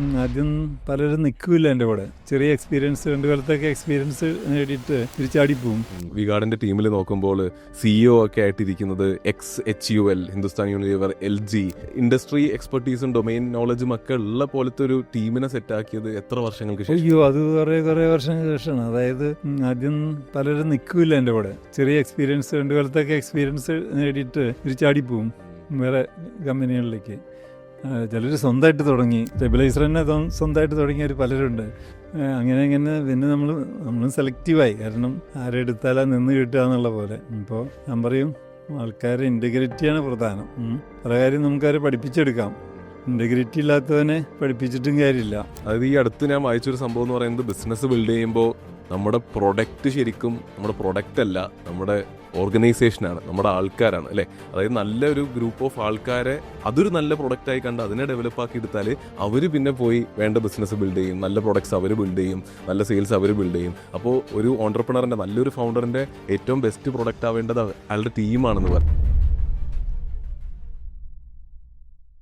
ആദ്യം പലരും നിൽക്കില്ല എന്റെ കൂടെ. ചെറിയ എക്സ്പീരിയൻസ് രണ്ട് കാലത്തൊക്കെ എക്സ്പീരിയൻസ് നേടിയിട്ട് തിരിച്ചാടിപ്പോവും വിഗാർഡിന്റെ ടീമിൽ നോക്കുമ്പോൾ സിഇഒ ഒക്കെ ആയിട്ടിരിക്കുന്നത് ex H U L Hindustan Unilever G industry എക്സ്പെർട്ടീസും domain നോളജും ഒക്കെ ഉള്ള പോലത്തെ ഒരു ടീമിനെ സെറ്റാക്കിയത് എത്ര വർഷങ്ങൾക്ക് ശേഷം? അയ്യോ അത് കുറേ കുറേ വർഷങ്ങൾക്ക് ശേഷമാണ്. അതായത് ആദ്യം പലരും നിൽക്കില്ല എന്റെ കൂടെ. ചെറിയ എക്സ്പീരിയൻസ് രണ്ട് കാലത്തൊക്കെ എക്സ്പീരിയൻസ് നേടിയിട്ട് തിരിച്ചാടിപ്പോവും വേറെ കമ്പനികളിലേക്ക് ചിലർ സ്വന്തമായിട്ട് തുടങ്ങി. സ്റ്റെബിലൈസർ തന്നെ സ്വ- സ്വന്തമായിട്ട് തുടങ്ങിയവർ പലരുണ്ട്. അങ്ങനെ അങ്ങനെ പിന്നെ നമ്മൾ നമ്മൾ സെലക്റ്റീവായി കാരണം ആരെടുത്താലാ നിന്ന് കിട്ടുക എന്നുള്ള പോലെ. ഇപ്പോൾ ഞാൻ പറയും ആൾക്കാരെ ഇന്റഗ്രിറ്റിയാണ് പ്രധാനം. പല കാര്യം നമുക്കവരെ പഠിപ്പിച്ചെടുക്കാം. ഇന്റഗ്രിറ്റി ഇല്ലാത്തവനെ പഠിപ്പിച്ചിട്ടും കാര്യമില്ല. അതായത് ഈ അടുത്ത് ഞാൻ വായിച്ചൊരു സംഭവം എന്ന് പറയുന്നത് ബിസിനസ് ബിൽഡ് ചെയ്യുമ്പോൾ നമ്മുടെ പ്രൊഡക്റ്റ് ശരിക്കും നമ്മുടെ പ്രൊഡക്റ്റ് അല്ല നമ്മുടെ ഓർഗനൈസേഷനാണ് നമ്മുടെ ആൾക്കാരാണ് അല്ലേ? അതായത് നല്ലൊരു ഗ്രൂപ്പ് ഓഫ് ആൾക്കാരെ അതൊരു നല്ല പ്രൊഡക്റ്റായി കണ്ട് അതിനെ ഡെവലപ്പാക്കി എടുത്താൽ അവർ പിന്നെ പോയി വേണ്ട ബിസിനസ് ബിൽഡ് ചെയ്യും നല്ല പ്രൊഡക്ട്സ് അവർ ബിൽഡ് ചെയ്യും നല്ല സെയിൽസ് അവർ ബിൽഡ് ചെയ്യും. അപ്പോൾ ഒരു ഓണ്ടർപ്രണറിന്റെ നല്ലൊരു ഫൗണ്ടറിന്റെ ഏറ്റവും ബെസ്റ്റ് പ്രൊഡക്റ്റ് ആവേണ്ടത് അയാളുടെ ടീമാണെന്ന് പറഞ്ഞു